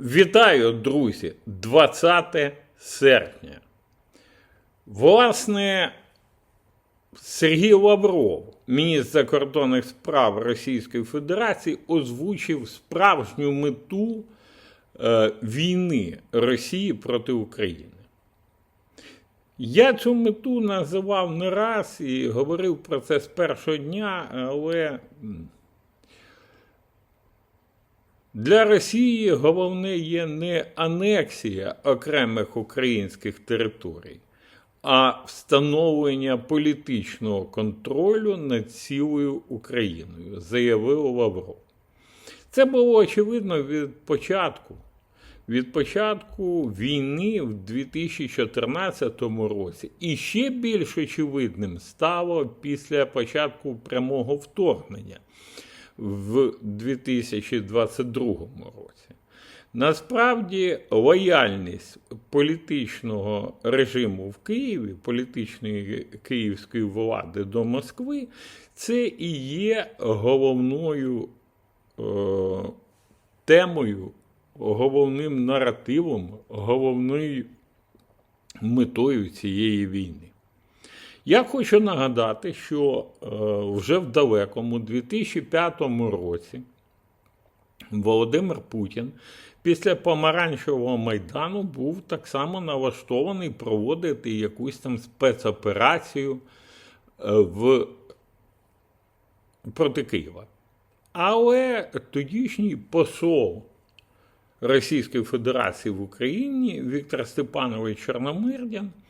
Вітаю, друзі! 20 серпня. Власне, Сергій Лавров, міністр закордонних справ Російської Федерації, озвучив справжню мету е, війни Росії проти України. Я цю мету називав не раз і говорив про це з першого дня, але для Росії головне є не анексія окремих українських територій, а встановлення політичного контролю над цілою Україною, заявив Лавров. Це було очевидно від початку. Від початку війни в 2014 році. І ще більш очевидним стало після початку прямого вторгнення в 2022 році. Насправді, лояльність політичного режиму в Києві, політичної київської влади до Москви, це і є головною е, темою, головним наративом, головною метою цієї війни. Я хочу нагадати, що е, вже в далекому 2005 році Володимир Путін після помаранчевого майдану був так само налаштований проводити якусь там спецоперацію е, в проти Києва. Але тодішній посол Російської Федерації в Україні Віктор Степанович Чорномирдін е,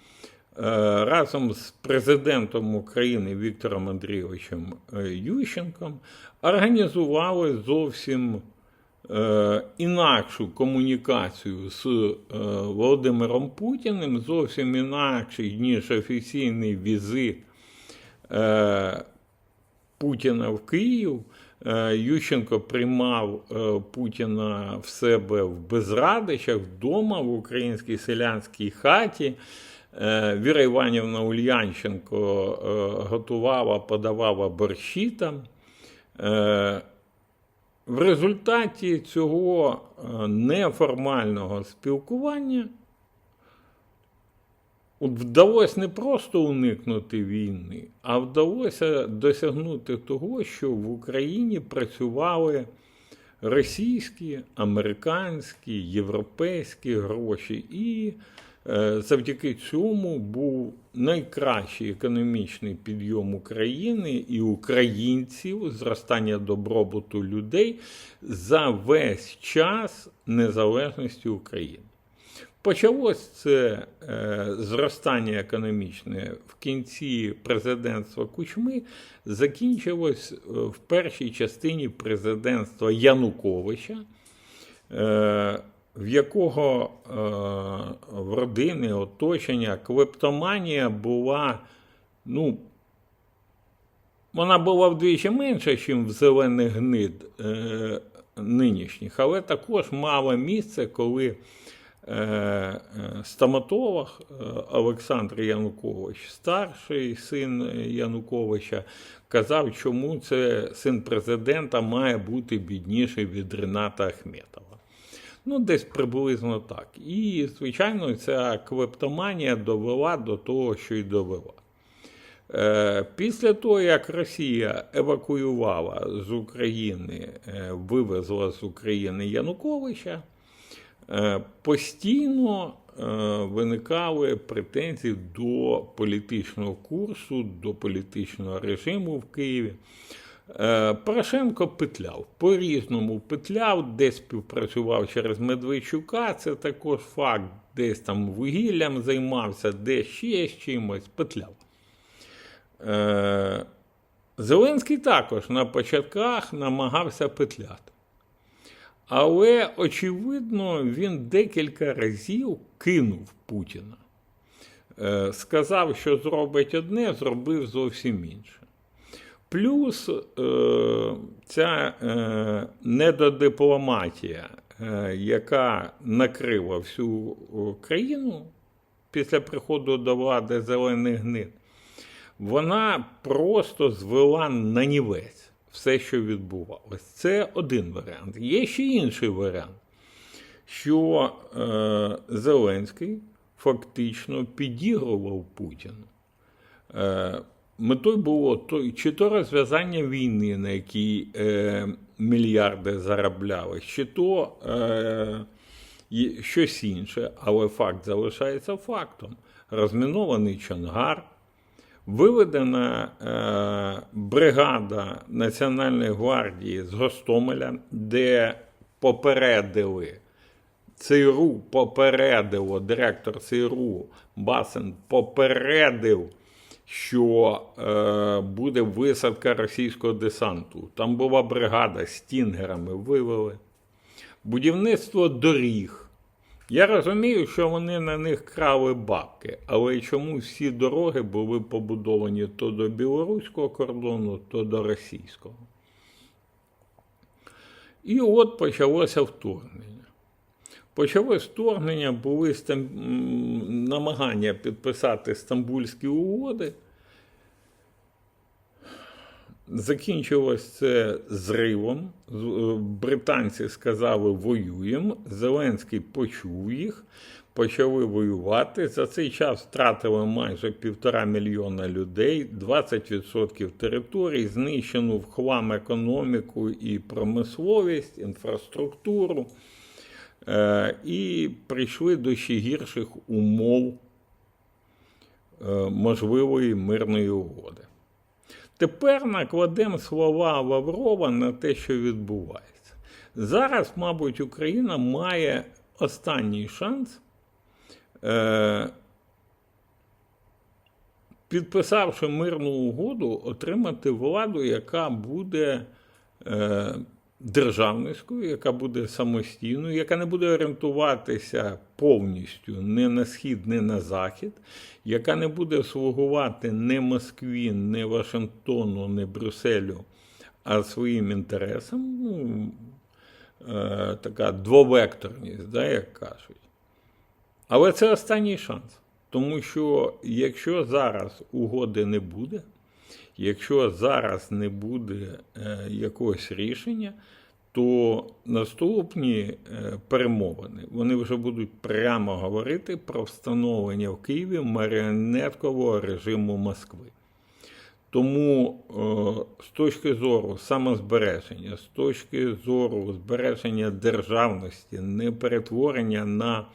разом з президентом України Віктором Андрійовичем е, Ющенком організували зовсім е, інакшу комунікацію з е, Володимиром Путіним, зовсім інакший, ніж офіційний візит е, Путіна в Київ. Е, Ющенко приймав е, Путіна в себе в Безрадичах вдома в українській селянській хаті. Е, Віра Іванівна Ульянченко е, готувала, подавала борщі там. Е, В результаті цього неформального спілкування вдалося не просто уникнути війни, а вдалося досягнути того, що в Україні працювали російські, американські, європейські гроші, і завдяки цьому був найкращий економічний підйом України і українців, зростання добробуту людей за весь час незалежності України. Почалось це е, зростання економічне в кінці президентства Кучми, закінчилось е, в першій частині президентства Януковича, е, в якого е, в родини оточення клептоманія була, ну, вона була вдвічі менша, ніж в зелених гнид е, нинішніх, але також мала місце, коли е, е, стоматолог е, Олександр Янукович, старший син Януковича, казав, чому це син президента має бути бідніший від Рената Ахметова. Ну, десь приблизно так. І, звичайно, ця клептоманія довела до того, що й довела. Е, Після того, як Росія евакуювала з України, е, вивезла з України Януковича, е, постійно виникали претензії до політичного курсу, до політичного режиму в Києві. Е, Порошенко петляв, по-різному петляв, десь співпрацював через Медведчука, це також факт, десь там вугіллям займався, десь ще з чимось петляв. Е, Зеленський також на початках намагався петляти. Але, очевидно, він декілька разів кинув Путіна. Е, Сказав, що зробить одне, зробив зовсім інше. Плюс е, ця е, недодипломатія, е, яка накрила всю країну після приходу до влади зелених гнид, вона просто звела на нівець все, що відбувалось. Це один варіант. Є ще інший варіант. що Зеленський фактично підігрував Путіну. Метою було то, чи то розв'язання війни, на якій е, мільярди заробляли, чи то е, щось інше, але факт залишається фактом. Розмінований Чонгар, виведена е, бригада Національної гвардії з Гостомеля, де попередили ЦРУ попередило, директор ЦРУ Басен попередив, що е, буде висадка російського десанту. Там була бригада з стінгерами, вивели. Будівництво доріг. Я розумію, що вони на них крали бабки, але чому всі дороги були побудовані то до білоруського кордону, то до російського. І от почалося вторгнення. Почалось вторгнення, були намагання підписати Стамбульські угоди. Закінчилось це зривом. Е, Британці сказали воюємо. Зеленський почув їх, почали воювати. За цей час втратили майже півтора мільйона людей, 20% територій, знищену в хлам економіку і промисловість, інфраструктуру. Е, І прийшли до ще гірших умов е, можливої мирної угоди. Тепер накладемо слова Лаврова на те, що відбувається. Зараз, мабуть, Україна має останній шанс, е, підписавши мирну угоду, отримати владу, яка буде державницькою, яка буде самостійною, яка не буде орієнтуватися повністю не на схід, не на захід, яка не буде слугувати не Москві, не Вашингтону, не Брюсселю, а своїм інтересам. Ну, е, така двовекторність, да, як кажуть. Але це останній шанс. Тому що якщо зараз угоди не буде, якщо зараз не буде е, якогось рішення, то наступні е, перемовини вони вже будуть прямо говорити про встановлення в Києві маріонеткового режиму Москви. Тому е, з точки зору самозбереження, з точки зору збереження державності, не перетворення на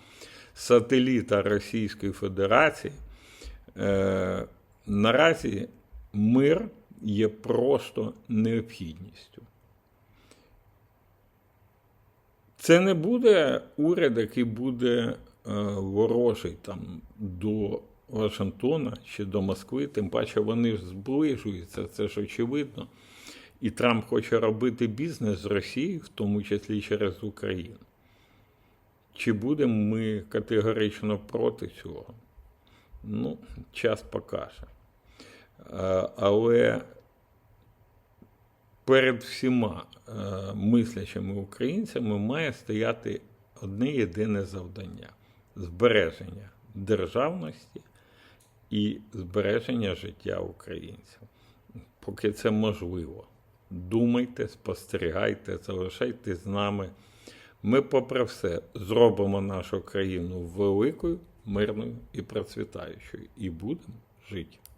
сателіта Російської Федерації, наразі мир є просто необхідністю. Це не буде уряд, який буде е, ворожий там до Вашингтона чи до Москви, тим паче вони ж зближуються, це ж очевидно. І Трамп хоче робити бізнес з Росією, в тому числі через Україну. Чи будемо ми категорично проти цього? Ну, час покаже. Е, Але перед всіма е, мислячими українцями має стояти одне єдине завдання збереження державності і збереження життя українців. Поки це можливо. Думайте, спостерігайте, залишайтесь з нами. Ми, попри все, зробимо нашу країну великою, мирною і процвітаючою, і будемо жити.